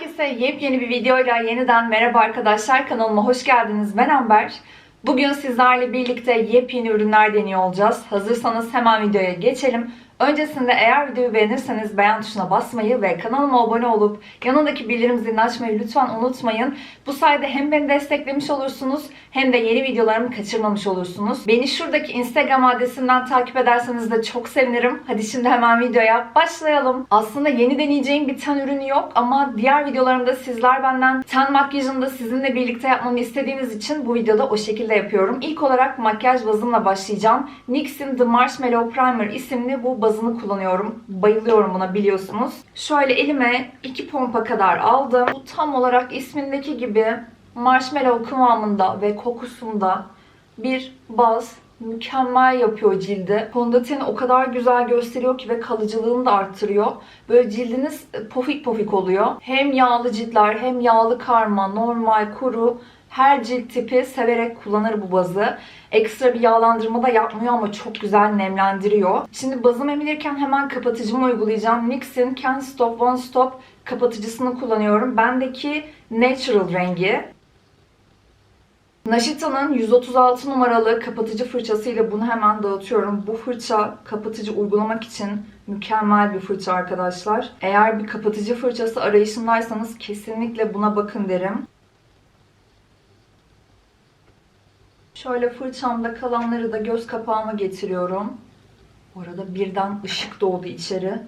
Herkese yepyeni bir videoyla yeniden merhaba arkadaşlar. Kanalıma hoş geldiniz. Ben Amber. Bugün sizlerle birlikte yepyeni ürünler deniyor olacağız. Hazırsanız hemen videoya geçelim. Öncesinde eğer videoyu beğenirseniz beğen tuşuna basmayı ve kanalıma abone olup yanındaki bildirim zilini açmayı lütfen unutmayın. Bu sayede hem beni desteklemiş olursunuz hem de yeni videolarımı kaçırmamış olursunuz. Beni şuradaki Instagram adresinden takip ederseniz de çok sevinirim. Hadi şimdi hemen videoya başlayalım. Aslında yeni deneyeceğim bir ten ürünü yok ama diğer videolarımda sizler benden ten makyajını da sizinle birlikte yapmamı istediğiniz için bu videoda o şekilde yapıyorum. İlk olarak makyaj bazımla başlayacağım. NYX'in The Marshmallow Primer isimli bu bazını kullanıyorum. Bayılıyorum buna biliyorsunuz. Şöyle elime iki pompa kadar aldım. Bu tam olarak ismindeki gibi marshmallow kıvamında ve kokusunda bir baz mükemmel yapıyor cildi. Fondöteni o kadar güzel gösteriyor ki ve kalıcılığını da arttırıyor. Böyle cildiniz pofik pofik oluyor. Hem yağlı ciltler hem yağlı karma, normal, kuru her cilt tipi severek kullanır bu bazı. Ekstra bir yağlandırma da yapmıyor ama çok güzel nemlendiriyor. Şimdi bazım emilirken hemen kapatıcımı uygulayacağım. NYX'in Can't Stop One Stop kapatıcısını kullanıyorum. Bendeki Natural rengi. Naşita'nın 136 numaralı kapatıcı fırçasıyla bunu hemen dağıtıyorum. Bu fırça kapatıcı uygulamak için mükemmel bir fırça arkadaşlar. Eğer bir kapatıcı fırçası arayışındaysanız kesinlikle buna bakın derim. Şöyle fırçamda kalanları da göz kapağıma getiriyorum. Bu arada birden ışık doğdu içeri.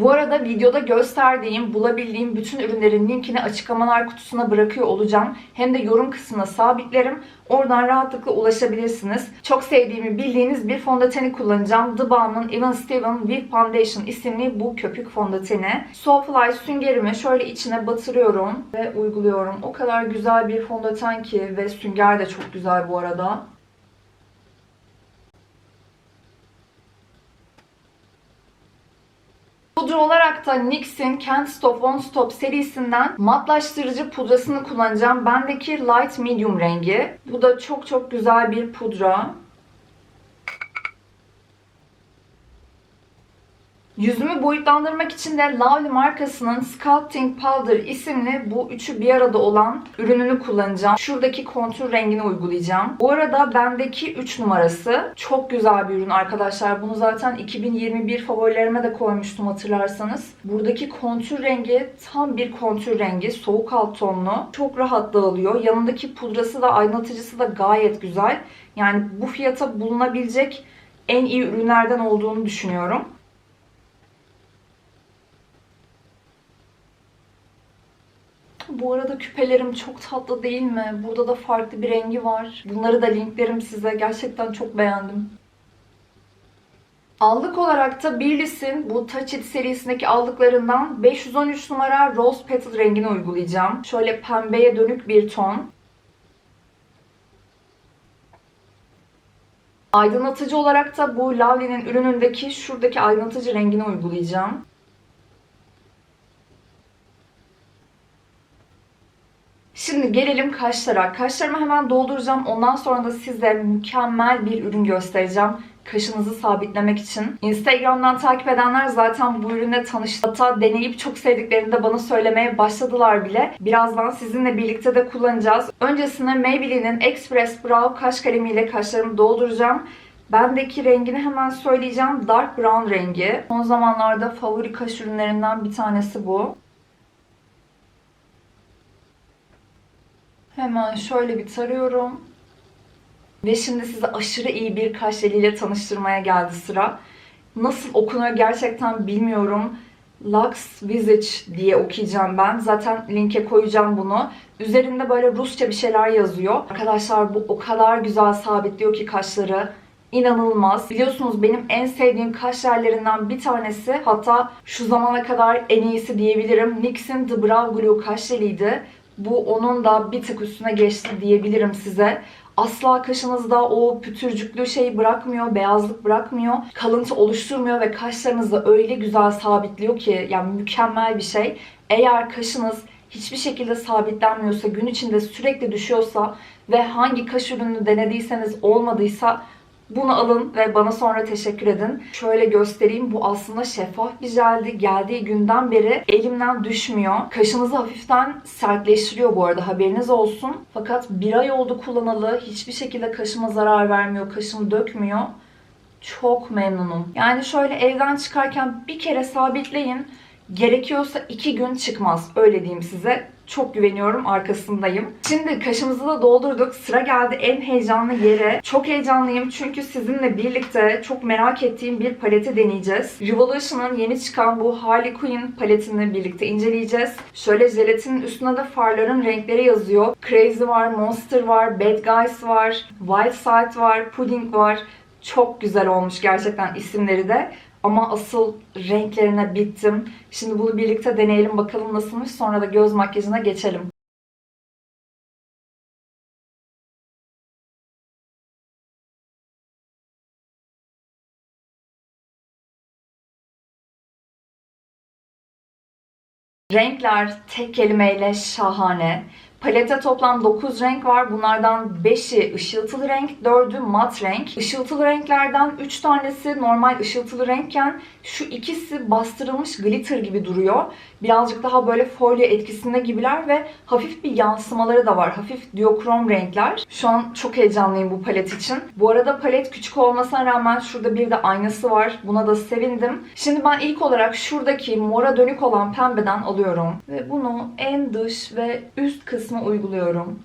Bu arada videoda gösterdiğim, bulabildiğim bütün ürünlerin linkini açıklamalar kutusuna bırakıyor olacağım. Hem de yorum kısmına sabitlerim. Oradan rahatlıkla ulaşabilirsiniz. Çok sevdiğimi bildiğiniz bir fondöteni kullanacağım. The Balm'ın Even Steven Viv Foundation isimli bu köpük fondöteni. Soulfly süngerimi şöyle içine batırıyorum ve uyguluyorum. O kadar güzel bir fondöten ki ve sünger de çok güzel bu arada. Pudra olarak da NYX'in Can't Stop Won't Stop serisinden matlaştırıcı pudrasını kullanacağım. Bendeki Light Medium rengi. Bu da çok çok güzel bir pudra. Yüzümü boyutlandırmak için de Lovely markasının Sculpting Powder isimli bu üçü bir arada olan ürününü kullanacağım. Şuradaki kontür rengini uygulayacağım. Bu arada bendeki 3 numarası çok güzel bir ürün arkadaşlar. Bunu zaten 2021 favorilerime de koymuştum hatırlarsanız. Buradaki kontür rengi tam bir kontür rengi. Soğuk alt tonlu. Çok rahat dağılıyor. Yanındaki pudrası da aydınlatıcısı da gayet güzel. Yani bu fiyata bulunabilecek en iyi ürünlerden olduğunu düşünüyorum. Bu arada küpelerim çok tatlı değil mi? Burada da farklı bir rengi var. Bunları da linklerim size. Gerçekten çok beğendim. Allık olarak da Billie's'in bu Touch It serisindeki aldıklarından 513 numara Rose Petal rengini uygulayacağım. Şöyle pembeye dönük bir ton. Aydınlatıcı olarak da bu Lovely'nin ürünündeki şuradaki aydınlatıcı rengini uygulayacağım. Şimdi gelelim kaşlara. Kaşlarımı hemen dolduracağım. Ondan sonra da size mükemmel bir ürün göstereceğim. Kaşınızı sabitlemek için. Instagram'dan takip edenler zaten bu ürünle tanıştı. Deneyip çok sevdiklerini de bana söylemeye başladılar bile. Birazdan sizinle birlikte de kullanacağız. Öncesinde Maybelline'in Express Brow kaş kalemiyle kaşlarımı dolduracağım. Bendeki rengini hemen söyleyeceğim. Dark brown rengi. Son zamanlarda favori kaş ürünlerinden bir tanesi bu. Hemen şöyle bir tarıyorum. Ve şimdi size aşırı iyi bir kaş jeliyle tanıştırmaya geldi sıra. Nasıl okunuyor gerçekten bilmiyorum. Lux Visage diye okuyacağım ben. Zaten linke koyacağım bunu. Üzerinde böyle Rusça bir şeyler yazıyor. Arkadaşlar bu o kadar güzel sabitliyor ki kaşları. İnanılmaz. Biliyorsunuz benim en sevdiğim kaş yerlerinden bir tanesi. Hatta şu zamana kadar en iyisi diyebilirim. NYX'in The Brow Glue kaş jeliydi. Bu onun da bir tık üstüne geçti diyebilirim size. Asla kaşınızda o pütürcüklü şeyi bırakmıyor, beyazlık bırakmıyor, kalıntı oluşturmuyor ve kaşlarınızı öyle güzel sabitliyor ki yani mükemmel bir şey. Eğer kaşınız hiçbir şekilde sabitlenmiyorsa, gün içinde sürekli düşüyorsa ve hangi kaş ürününü denediyseniz olmadıysa Bunu alın ve bana sonra teşekkür edin. Şöyle göstereyim. Bu aslında şeffaf bir jeldi. Geldiği günden beri elimden düşmüyor. Kaşınızı hafiften sertleştiriyor bu arada haberiniz olsun. Fakat bir ay oldu kullanalı. Hiçbir şekilde kaşıma zarar vermiyor. Kaşımı dökmüyor. Çok memnunum. Yani şöyle evden çıkarken bir kere sabitleyin. Gerekiyorsa iki gün çıkmaz. Öyle diyeyim size. Çok güveniyorum. Arkasındayım. Şimdi kaşımızı da doldurduk. Sıra geldi en heyecanlı yere. Çok heyecanlıyım çünkü sizinle birlikte çok merak ettiğim bir paleti deneyeceğiz. Revolution'ın yeni çıkan bu Harley Quinn paletini birlikte inceleyeceğiz. Şöyle jelatinin üstünde de farların renkleri yazıyor. Crazy var, Monster var, Bad Guys var, White Side var, Pudding var. Çok güzel olmuş gerçekten isimleri de. Ama asıl renklerine bittim. Şimdi bunu birlikte deneyelim bakalım nasılmış. Sonra da göz makyajına geçelim. Renkler tek kelimeyle şahane. Palette toplam 9 renk var. Bunlardan 5'i ışıltılı renk, 4'ü mat renk. Işıltılı renklerden 3 tanesi normal ışıltılı renkken şu ikisi bastırılmış glitter gibi duruyor. Birazcık daha böyle folyo etkisinde gibiler ve hafif bir yansımaları da var. Hafif diokrom renkler. Şu an çok heyecanlıyım bu palet için. Bu arada palet küçük olmasına rağmen şurada bir de aynası var. Buna da sevindim. Şimdi ben ilk olarak şuradaki mora dönük olan pembeden alıyorum. Ve bunu en dış ve üst kısmı uyguluyorum.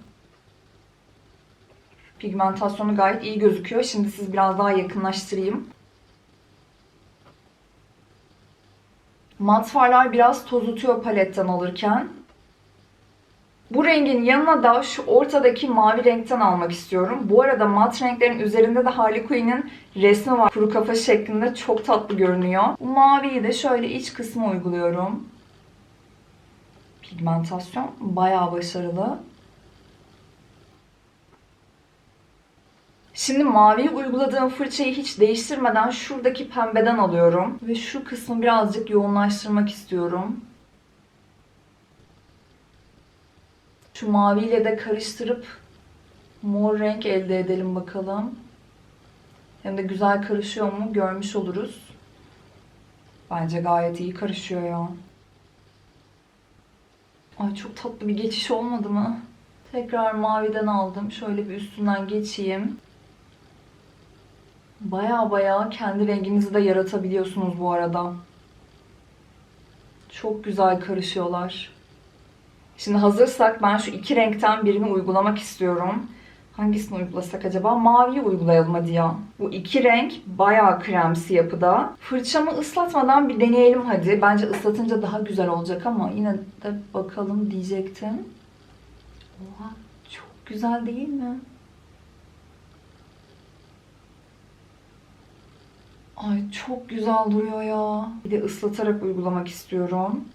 Pigmentasyonu gayet iyi gözüküyor. Şimdi siz biraz daha yakınlaştırayım. Mat farlar biraz tozutuyor paletten alırken. Bu rengin yanına da şu ortadaki mavi renkten almak istiyorum. Bu arada mat renklerin üzerinde de Harley Quinn'in resmi var. Kuru kafa şeklinde çok tatlı görünüyor. Bu maviyi de şöyle iç kısmı uyguluyorum. Pigmentasyon bayağı başarılı. Şimdi maviyi uyguladığım fırçayı hiç değiştirmeden şuradaki pembeden alıyorum. Ve şu kısmı birazcık yoğunlaştırmak istiyorum. Şu maviyle de karıştırıp mor renk elde edelim bakalım. Hem de güzel karışıyor mu görmüş oluruz. Bence gayet iyi karışıyor ya. Ay çok tatlı bir geçiş olmadı mı? Tekrar maviden aldım. Şöyle bir üstünden geçeyim. Baya baya kendi renginizi de yaratabiliyorsunuz bu arada. Çok güzel karışıyorlar. Şimdi hazırsak ben şu iki renkten birini uygulamak istiyorum. Hangisini uygulasak acaba? Maviyi uygulayalım hadi ya. Bu iki renk bayağı kremsi yapıda. Fırçamı ıslatmadan bir deneyelim hadi. Bence ıslatınca daha güzel olacak ama yine de bakalım diyecektim. Oha çok güzel değil mi? Ay çok güzel duruyor ya. Bir de ıslatarak uygulamak istiyorum.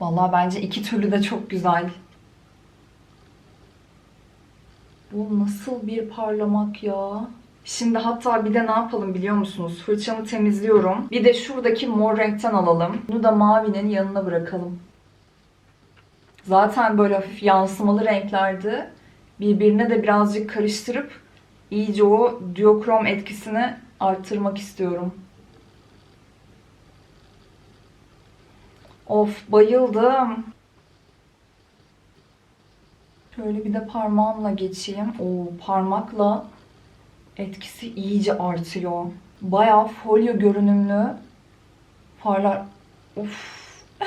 Vallahi bence iki türlü de çok güzel. Bu nasıl bir parlamak ya? Şimdi hatta bir de ne yapalım biliyor musunuz? Fırçamı temizliyorum. Bir de şuradaki mor renkten alalım. Bunu da mavinin yanına bırakalım. Zaten böyle hafif yansımalı renklerdi. Birbirine de birazcık karıştırıp iyice o diokrom etkisini arttırmak istiyorum. Of bayıldım. Şöyle bir de parmağımla geçeyim. O parmakla etkisi iyice artıyor. Bayağı folyo görünümlü farlar. Of.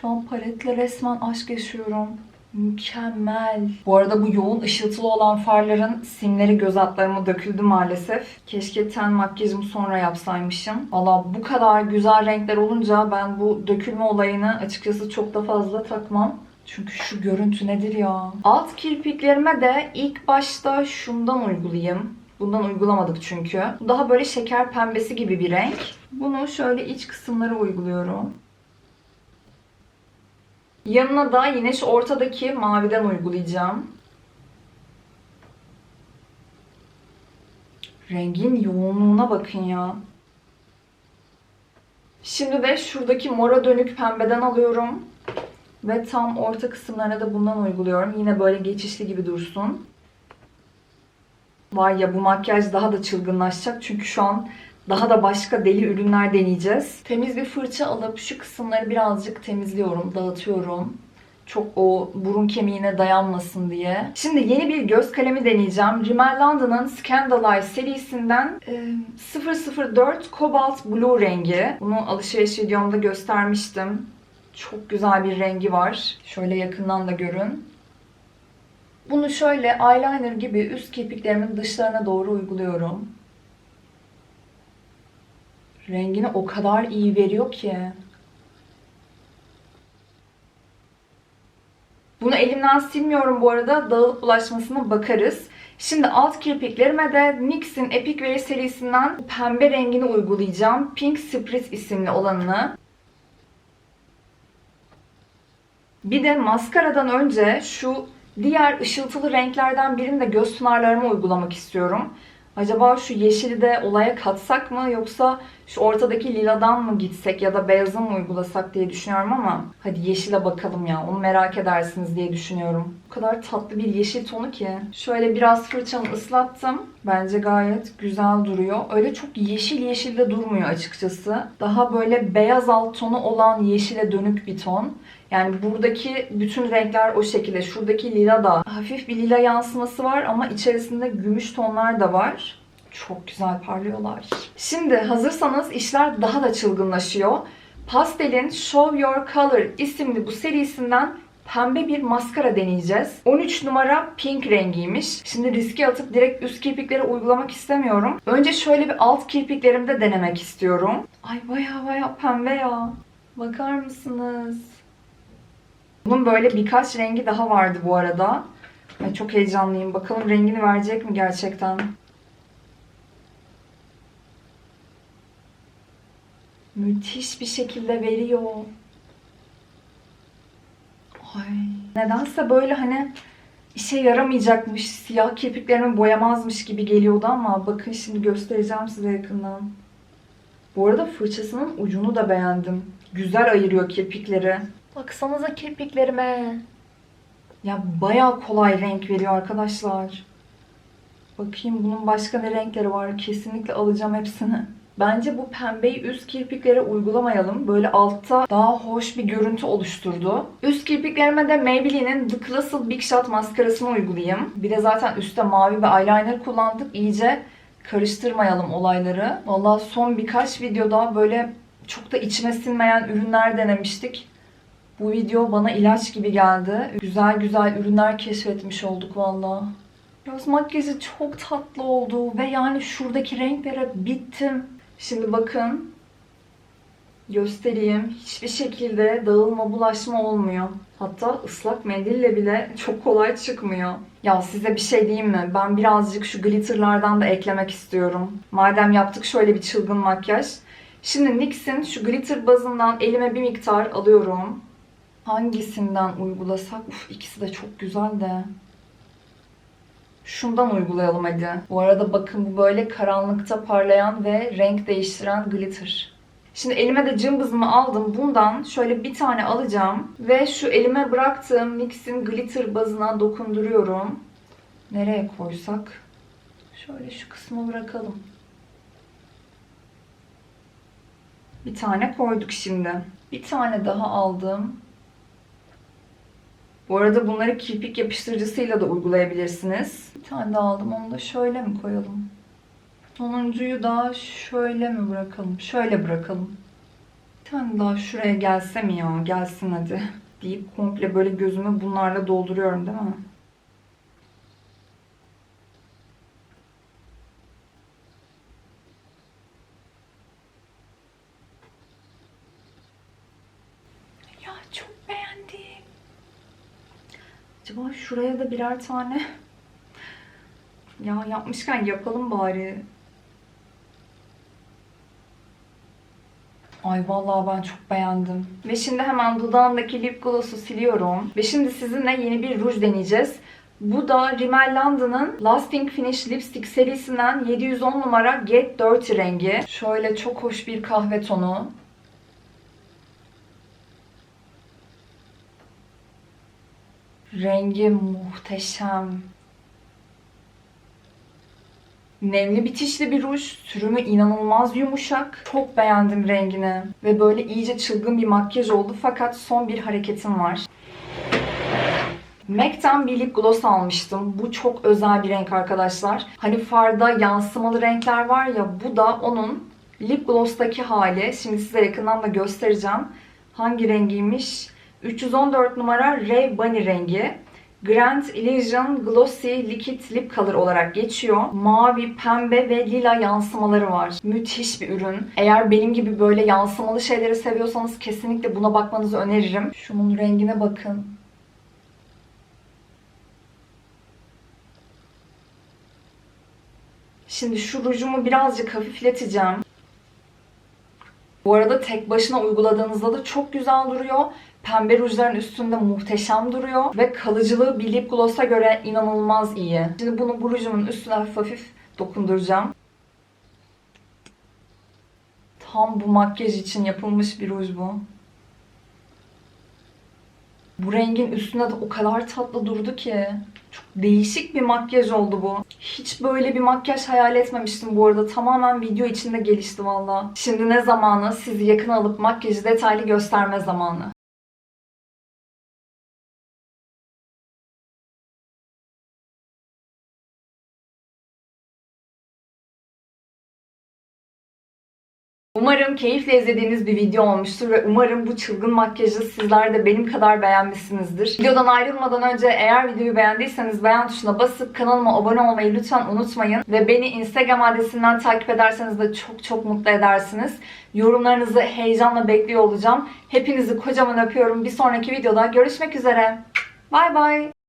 Şu an paletle resmen aşk yaşıyorum. Mükemmel. Bu arada bu yoğun ışıltılı olan farların simleri göz altlarıma döküldü maalesef. Keşke ten makyajımı sonra yapsaymışım. Valla bu kadar güzel renkler olunca ben bu dökülme olayını açıkçası çok da fazla takmam. Çünkü şu görüntü nedir ya? Alt kirpiklerime de ilk başta şundan uygulayayım. Bundan uygulamadık çünkü. Daha böyle şeker pembesi gibi bir renk. Bunu şöyle iç kısımlara uyguluyorum. Yanına da yine şu ortadaki maviden uygulayacağım. Rengin yoğunluğuna bakın ya. Şimdi de şuradaki mora dönük pembeden alıyorum. Ve tam orta kısımlarına da bundan uyguluyorum. Yine böyle geçişli gibi dursun. Var ya bu makyaj daha da çılgınlaşacak. Çünkü şu an daha da başka deli ürünler deneyeceğiz. Temiz bir fırça alıp şu kısımları birazcık temizliyorum, dağıtıyorum. Çok o burun kemiğine dayanmasın diye. Şimdi yeni bir göz kalemi deneyeceğim. Rimmel London'ın Scandalize serisinden e, 004 Cobalt Blue rengi. Bunu alışveriş videomda göstermiştim. Çok güzel bir rengi var. Şöyle yakından da görün. Bunu şöyle eyeliner gibi üst kirpiklerimin dışlarına doğru uyguluyorum. Rengini o kadar iyi veriyor ki. Bunu elimden silmiyorum bu arada. Dağılıp bulaşmasına bakarız. Şimdi alt kirpiklerime de NYX'in Epic Wear serisinden pembe rengini uygulayacağım. Pink Spritz isimli olanını. Bir de maskaradan önce şu diğer ışıltılı renklerden birini de göz pınarlarıma uygulamak istiyorum. Acaba şu yeşili de olaya katsak mı yoksa şu ortadaki liladan mı gitsek ya da beyazı mı uygulasak diye düşünüyorum ama hadi yeşile bakalım ya onu merak edersiniz diye düşünüyorum. O kadar tatlı bir yeşil tonu ki. Şöyle biraz fırçamı ıslattım. Bence gayet güzel duruyor. Öyle çok yeşil yeşil de durmuyor açıkçası. Daha böyle beyaz alt tonu olan yeşile dönük bir ton. Yani buradaki bütün renkler o şekilde. Şuradaki lila da hafif bir lila yansıması var ama içerisinde gümüş tonlar da var. Çok güzel parlıyorlar. Şimdi hazırsanız işler daha da çılgınlaşıyor. Pastel'in Show Your Color isimli bu serisinden pembe bir maskara deneyeceğiz. 13 numara pink rengiymiş. Şimdi riske atıp direkt üst kirpiklere uygulamak istemiyorum. Önce şöyle bir alt kirpiklerimde denemek istiyorum. Ay baya baya pembe ya. Bakar mısınız? Bunun böyle birkaç rengi daha vardı bu arada. Ay çok heyecanlıyım. Bakalım rengini verecek mi gerçekten? Müthiş bir şekilde veriyor. Ay. Nedense böyle hani işe yaramayacakmış, siyah kirpiklerimi boyamazmış gibi geliyordu ama bakın şimdi göstereceğim size yakından. Bu arada fırçasının ucunu da beğendim. Güzel ayırıyor kirpikleri. Baksanıza kirpiklerime. Ya bayağı kolay renk veriyor arkadaşlar. Bakayım bunun başka ne renkleri var. Kesinlikle alacağım hepsini. Bence bu pembeyi üst kirpiklere uygulamayalım. Böyle altta daha hoş bir görüntü oluşturdu. Üst kirpiklerime de Maybelline'in The Classy Big Shot maskarasını uygulayayım. Bir de zaten üstte mavi bir eyeliner kullandık. İyice karıştırmayalım olayları. Vallahi son birkaç videoda böyle çok da içime sinmeyen ürünler denemiştik. Bu video bana ilaç gibi geldi. Güzel güzel ürünler keşfetmiş olduk valla. Göz makyajı çok tatlı oldu ve yani şuradaki renklere bittim. Şimdi bakın. Göstereyim. Hiçbir şekilde dağılma, bulaşma olmuyor. Hatta ıslak mendille bile çok kolay çıkmıyor. Ya size bir şey diyeyim mi? Ben birazcık şu glitterlardan da eklemek istiyorum. Madem yaptık şöyle bir çılgın makyaj. Şimdi NYX'in şu glitter bazından elime bir miktar alıyorum. Hangisinden uygulasak? Uf ikisi de çok güzel de. Şundan uygulayalım hadi. Bu arada bakın bu böyle karanlıkta parlayan ve renk değiştiren glitter. Şimdi elime de cımbızımı aldım. Bundan şöyle bir tane alacağım. Ve şu elime bıraktığım NYX'in glitter bazına dokunduruyorum. Nereye koysak? Şöyle şu kısmı bırakalım. Bir tane koyduk şimdi. Bir tane daha aldım. Bu arada bunları kirpik yapıştırıcısıyla da uygulayabilirsiniz. Bir tane daha aldım. Onu da şöyle mi koyalım? Sonuncuyu da şöyle mi bırakalım? Şöyle bırakalım. Bir tane daha şuraya gelse mi ya? Gelsin hadi. Deyip komple böyle gözümü bunlarla dolduruyorum değil mi? Ya çok beğendim. Acaba şuraya da birer tane ya yapmışken yapalım bari. Ay vallahi ben çok beğendim. Ve şimdi hemen dudağımdaki lip gloss'u siliyorum. Ve şimdi sizinle yeni bir ruj deneyeceğiz. Bu da Rimmel London'ın Lasting Finish Lipstick serisinden 710 numara Get Dirty rengi. Şöyle çok hoş bir kahve tonu. Rengi muhteşem. Nemli bitişli bir ruj. Sürümü inanılmaz yumuşak. Çok beğendim rengini. Ve böyle iyice çılgın bir makyaj oldu. Fakat son bir hareketim var. MAC'ten bir lip gloss almıştım. Bu çok özel bir renk arkadaşlar. Hani farda yansımalı renkler var ya bu da onun lip gloss'taki hali. Şimdi size yakından da göstereceğim. Hangi rengiymiş? 314 numara Ray Bunny rengi. Grand Illusion Glossy Liquid Lip Color olarak geçiyor. Mavi, pembe ve lila yansımaları var. Müthiş bir ürün. Eğer benim gibi böyle yansımalı şeyleri seviyorsanız kesinlikle buna bakmanızı öneririm. Şunun rengine bakın. Şimdi şu rujumu birazcık hafifleteceğim. Bu arada tek başına uyguladığınızda da çok güzel duruyor. Pembe rujların üstünde muhteşem duruyor. Ve kalıcılığı bir lip gloss'a göre inanılmaz iyi. Şimdi bunu bu rujumun üstüne hafif hafif dokunduracağım. Tam bu makyaj için yapılmış bir ruj bu. Bu rengin üstüne de o kadar tatlı durdu ki. Çok değişik bir makyaj oldu bu. Hiç böyle bir makyaj hayal etmemiştim bu arada. Tamamen video içinde gelişti valla. Şimdi ne zamanı? Sizi yakın alıp makyajı detaylı gösterme zamanı. Umarım keyifle izlediğiniz bir video olmuştur ve umarım bu çılgın makyajı sizler de benim kadar beğenmişsinizdir. Videodan ayrılmadan önce eğer videoyu beğendiyseniz beğen tuşuna basıp kanalıma abone olmayı lütfen unutmayın. Ve beni Instagram adresinden takip ederseniz de çok çok mutlu edersiniz. Yorumlarınızı heyecanla bekliyor olacağım. Hepinizi kocaman öpüyorum. Bir sonraki videoda görüşmek üzere. Bay bay.